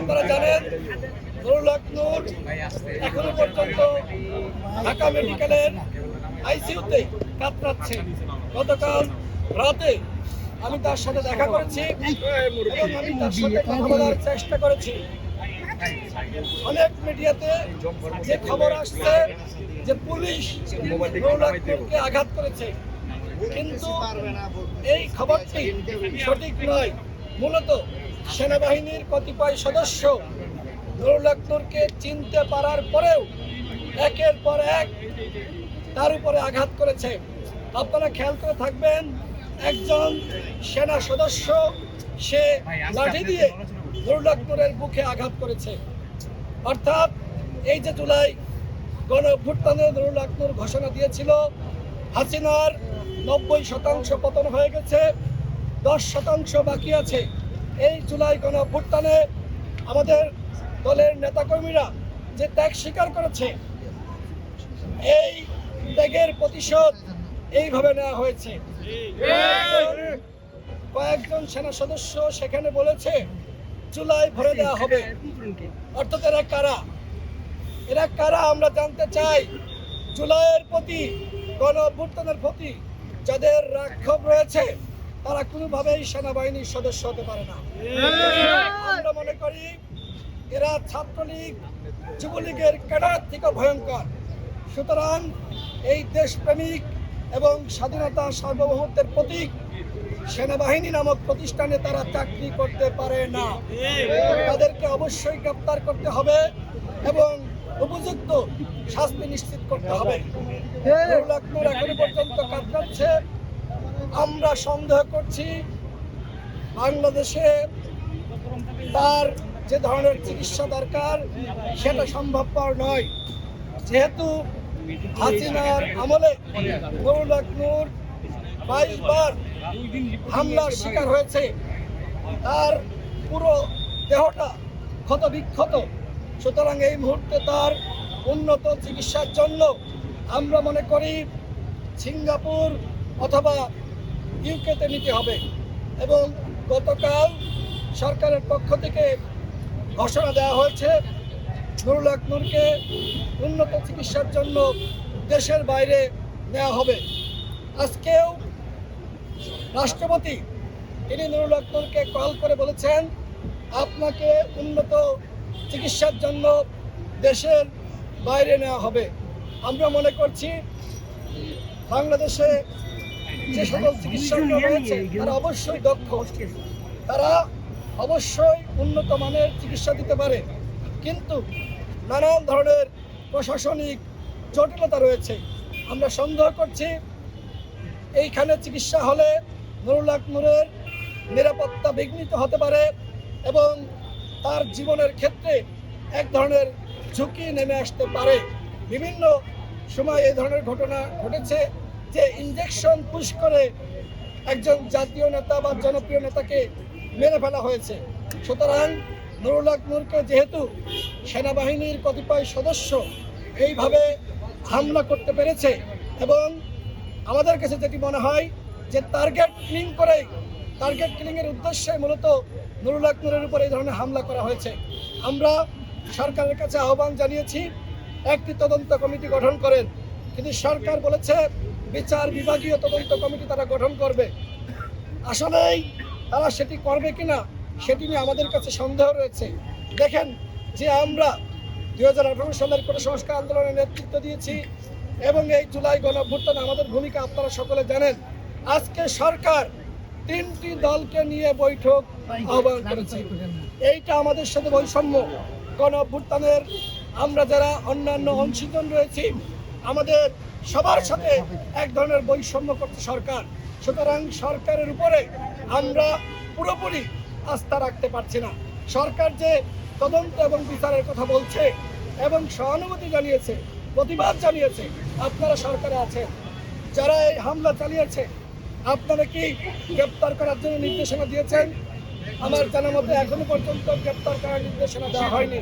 আপনারা জানেন এখনও পর্যন্ত ঢাকা মেডিকেলের আইসিইউতে কাতরাচ্ছে। গতকাল রাতে আমি তার সাথে দেখা করেছি আমি তার সাথে কথা বলার চেষ্টা করেছি। অনেক মিডিয়াতে যে খবর আসছে যে পুলিশ নুরুল আঘাত করেছে। কিন্তু এই খবরটি সঠিক নয়। মূলত সেনাবাহিনীর কতিপয় সদস্য নুরুল হক নূরকে চিনতে পারার পরেও একের পর এক তার উপরে আঘাত করেছে। আপনারা খেয়াল করে থাকবেন, একজন সেনা সদস্য সে লাঠি দিয়ে নুরুল হক নূরের বুকে আঘাত করেছে। অর্থাৎ এই যে জুলাই গণ অভ্যুত্থানে নুরুল হক নূর ঘোষণা দিয়েছিল, হাসিনার নব্বই শতাংশ পতন হয়ে গেছে, দশ শতাংশ বাকি আছে। এই জুলাই গণ অভ্যুত্থানে আমাদের দলের নেতাকর্মীরা যে ত্যাগ স্বীকার করেছে, এই ত্যাগের প্রতিশোধ এইভাবে নেওয়া হয়েছে। কয়েকজন সেনা সদস্য সেখানে বলেছে, জুলাই ভরে দেওয়া হবে। অর্থাৎ এরা কারা? এরা কারা আমরা জানতে চাই। জুলাইয়ের প্রতি গণ প্রতি যাদের রাক্ষব রয়েছে তারা কোনোভাবেই সেনাবাহিনীর সদস্য হতে পারে না। আমরা মনে করি এরা ছাত্রলীগ, যুবলীগের ক্যাডার থেকে ভয়ঙ্কর। সুতরাং এই দেশপ্রেমিক এবং স্বাধীনতা সার্বভৌমত্বের প্রতীক সেনাবাহিনী নামক প্রতিষ্ঠানে তারা চাকরি করতে পারে না। তাদেরকে অবশ্যই গ্রেপ্তার করতে হবে এবং উপযুক্ত শাস্তি নিশ্চিত করতে হবে নুরুল হক নূর এখনও পর্যন্ত কাতরাচ্ছে আমরা সন্দেহ করছি বাংলাদেশে তার যে ধরনের চিকিৎসা দরকার, সেটা সম্ভবপর নয়। যেহেতু হাসিনার আমলে হক নূর বাইশ বার হামলার শিকার হয়েছে, তার পুরো দেহটা ক্ষত বিক্ষত সুতরাং এই মুহূর্তে তার উন্নত চিকিৎসার জন্য আমরা মনে করি সিঙ্গাপুর অথবা ইউকেতে নিতে হবে। এবং গতকাল সরকারের পক্ষ থেকে ঘোষণা দেওয়া হয়েছে, নুরুল হক নূরকে উন্নত চিকিৎসার জন্য দেশের বাইরে নেওয়া হবে। আজকেও রাষ্ট্রপতি তিনি নুরুল হক নূরকে কল করে বলেছেন, আপনাকে উন্নত চিকিৎসার জন্য দেশের বাইরে নেওয়া হবে। আমরা মনে করছি বাংলাদেশে যে সকল চিকিৎসক রয়েছে, তারা অবশ্যই দক্ষ। তারা অবশ্যই উন্নত মানের চিকিৎসা দিতে পারে। কিন্তু নানান ধরনের প্রশাসনিক জটিলতা রয়েছে। আমরা সন্দেহ করছি, এইখানে চিকিৎসা হলে নুরুল হক নিরাপত্তা বিঘ্নিত হতে পারে এবং তার জীবনের ক্ষেত্রে এক ধরনের ঝুঁকি নেমে আসতে পারে। বিভিন্ন সময় এই ধরনের ঘটনা ঘটেছে। যে ইঞ্জেকশন পুশ করে একজন জাতীয় নেতা বা জনপ্রিয় নেতাকে মেরে ফেলা হয়েছে। সুতরাং নুরুল হক নূরকে যেহেতু সেনাবাহিনীর কতিপয় সদস্য এইভাবে হামলা করতে পেরেছে এবং আমাদের কাছে যেটি মনে হয় যে টার্গেট ক্লিন করে টার্গেট কিলিংয়ের উদ্দেশ্যে মূলত নুরুল হক নূরের উপর এই ধরনের হামলা করা হয়েছে। আমরা সরকারের কাছে আহ্বান জানিয়েছি, একটি তদন্ত কমিটি গঠন করেন। কিন্তু সরকার বলেছে বিচার বিভাগীয় তদন্ত কমিটি তারা গঠন করবে। আসলেই তারা সেটি করবে কিনা, সেটি নিয়ে আমাদের কাছে সন্দেহ রয়েছে। দেখেন যে আমরা দুই হাজার আঠারো সালের কোটা সংস্কার নেতৃত্ব দিয়েছি এবং এই জুলাই গণ অভ্যুত্থানে আমাদের ভূমিকা আপনারা সকলে জানেন। আজকে সরকার তিনটি দলকে নিয়ে বৈঠক আহ্বান করেছে। এইটা আমাদের সাথে বৈষম্য। গণ অভ্যুত্থানের আমরা যারা অন্যান্য অংশীজন রয়েছি আমাদের সবার সাথে এক ধরনের বৈষম্য করছে সরকার। সুতরাং সরকারের উপরে আমরা পুরোপুরি আস্থা রাখতে পারছি না। সরকার যে তদন্ত এবং বিচারের কথা বলছে এবং সহানুভূতি জানিয়েছে, প্রতিবাদ জানিয়েছে, আপনারা সরকারে আছেন। যারা এই হামলা চালিয়েছে, আপনারা কি গ্রেপ্তার করার জন্য নির্দেশনা দিয়েছেন? আমার জানা মতে এখনও পর্যন্ত গ্রেপ্তার করার নির্দেশনা দেওয়া হয়নি।